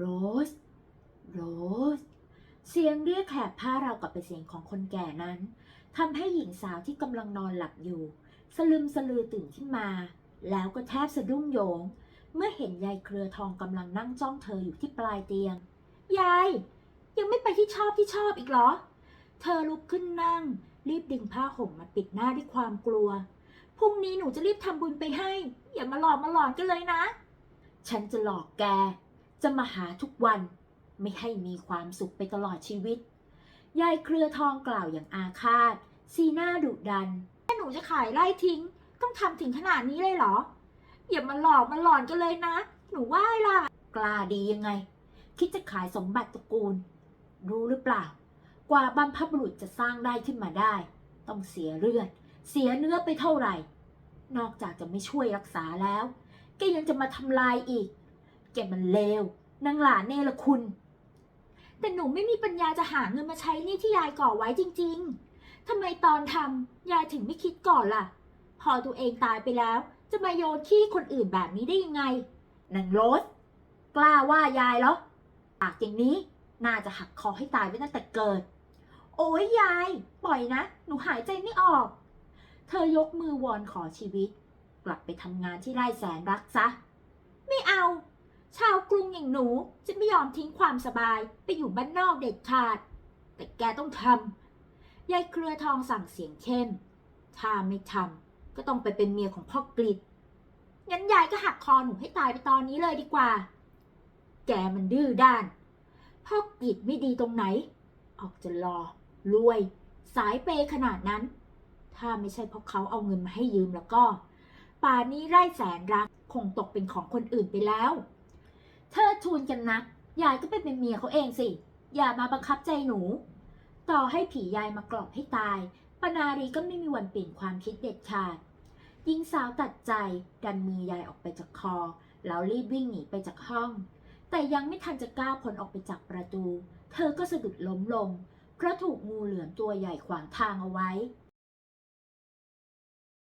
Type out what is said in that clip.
โรส โรส เสียงเรียกแหบผ้าเรากับเป็นเสียงของคนแก่นั้นทำให้หญิงสาวที่กำลังนอนหลับอยู่ สลึมสลือตื่นขึ้นมา แล้วก็แทบสะดุ้งโยง เมื่อเห็นยายเครือทองกำลังนั่งจ้องเธออยู่ที่ปลายเตียง ยาย ยังไม่ไปที่ชอบที่ชอบอีกเหรอ เธอลุกขึ้นนั่ง รีบดึงผ้าห่มมาปิดหน้าด้วยความกลัวพรุ่งนี้หนูจะรีบทำบุญไปให้ อย่ามาหลอกมาหลอนกันเลยนะ ฉันจะหลอกแก จะมาหาทุกวันไม่ให้มีความสุขไปตลอดชีวิต ยายเครือทองกล่าวอย่างอาฆาต สีหน้าดุดันแม่หนูจะขายไล่ทิ้ง ต้องทำถึงขนาดนี้เลยเหรอ อย่ามาหลอกมาหลอนกันเลยนะ หนูว่าล่ะ กล้าดียังไง คิดจะขายสมบัติตระกูล รู้หรือเปล่า กว่าบรรพบุรุษจะสร้างได้ขึ้นมาได้ ต้องเสียเลือด เสียเนื้อไปเท่าไหร่ นอกจากจะไม่ช่วยรักษาแล้ว แกยังจะมาทำลายอีก แกมันเลวนางหลานเนรคุณ แต่หนูไม่มีปัญญาจะหาเงินมาใช้หนี่ที่ยายก่อไว้จริง ๆทำไมตอนทำยายถึงไม่คิดก่อนล่ะ พอตัวเองตายไปแล้ว จะมาโยนขี้คนอื่นแบบนี้ได้ยังไงนางโรส กล้าว่ายายเหรอปากอย่างนี้น่าจะหักคอให้ตายไปตั้งแต่เกิด โอ้ยยาย ปล่อยนะ หนูหายใจไม่ออก เธอยกมือวอนขอชีวิต กลับไปทำงานที่ไร่แสนรักซะ ไม่เอา ชาวกรุงอย่างหนูจะไม่ยอมทิ้งความสบายไปอยู่บ้านนอกเด็ดขาด แต่แกต้องทำยายเครือทองสั่งเสียงเข้มถ้าไม่ทำก็ต้องไปเป็นเมียของพ่อกฤษงั้นยายก็หักคอหนูให้ตายไปตอนนี้เลยดีกว่า แกมันดื้อด้าน พ่อกฤษไม่ดีตรงไหน ออกจะรอ รวย สายเปย์ขนาดนั้น ถ้าไม่ใช่เพราะเขาเอาเงินมาให้ยืมแล้วก็ ป่านนี้ไร่แสนรักคงตกเป็นของคนอื่นไปแล้ว เธอทูนกันนัก ยายก็ไปเป็นเมียเขาเองสิ อย่ามาบังคับใจหนู ต่อให้ผียายมากรอบให้ตาย ปนารีก็ไม่มีวันเปลี่ยนความคิดเด็ดขาดหญิงสาวตัดใจดันมือยายออกไปจากคอ แล้วรีบวิ่งหนีไปจากห้อง แต่ยังไม่ทันจะก้าวพ้นออกไปจากประตู เธอก็สะดุดล้มลง เพราะถูกงูเหลือมตัวใหญ่ขวางทางเอาไว้